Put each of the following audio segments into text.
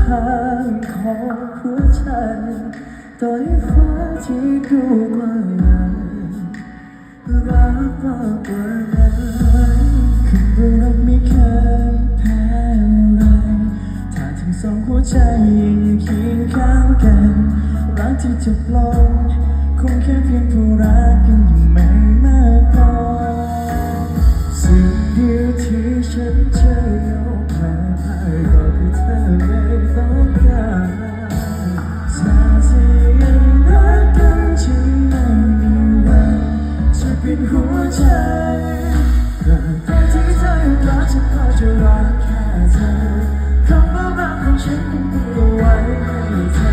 ทางของหัวใจต่อให้ฟ้าที่ดูกว้างใหญ่รักมากกว่านั้นคือเราไม่เคยแพ้อะไรถ้าทั้งสองหัวใจยังเคียงข้างกันรักที่จบลงคงแค่เพียงผู้รักกันยังไม่มากพอสิ่งเดียวที่ฉันจะยอมแพ้ให้ก็คื ตราบใดที่เธอยังรักฉันก็จะรักแค่เธอคำว่ารักของฉันยังมีเอาไว้ให้เธอ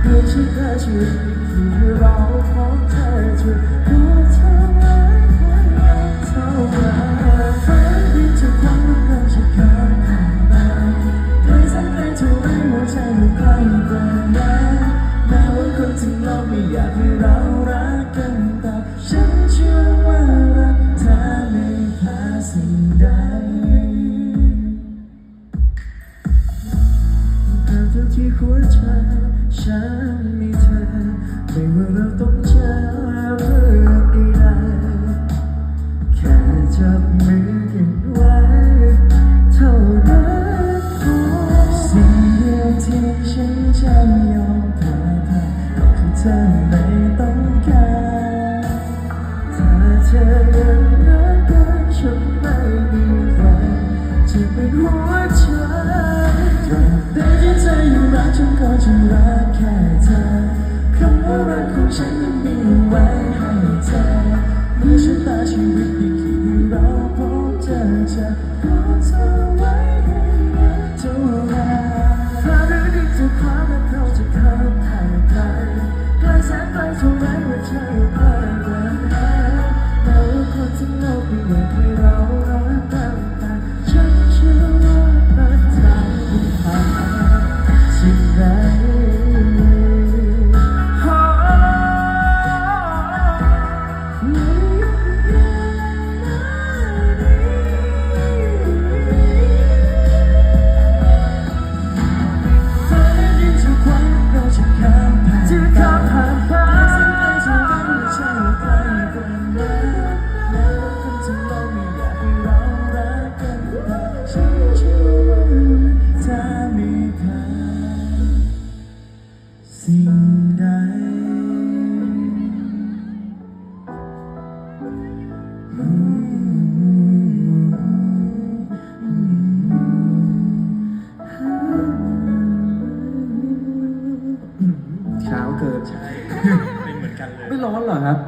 เพื่อฉันได้ชีวิตที่เราพบเธอจะรู้เธอไว้ให้เท่าไหร่ฝันที่จะคว้าเราจะข้ามานไปด้วยสักแรงเท่าไรหัวใจมันใกล้กว่านั้นแม้ว่าคนที่เราไม่อยากให้เรา สิ่งใดตราบเท่าที่หัวใจฉันมีเธอไม่ว่าเราต้องเจอเรื่องใดๆแค่จับมือกันไว้เท่านั้นพอสิ่งเดียวที่ฉันจะยอมแพ้ให้ก็คือเธอ รักฉันก็จะรักแค่เธอคำว่ารักของฉันยังมีไว้ให้เธอเมื่อฉันตาชีวิตที่คิดเราพบเจอเธอขอเธอไว้ให้มันเท่าไร สิ่ สิ่งใดเช้าเกินเป็นเหมือนกันเลย ไม่ร้อนเหรอครับ